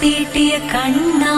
தீட்டிய கண்ணா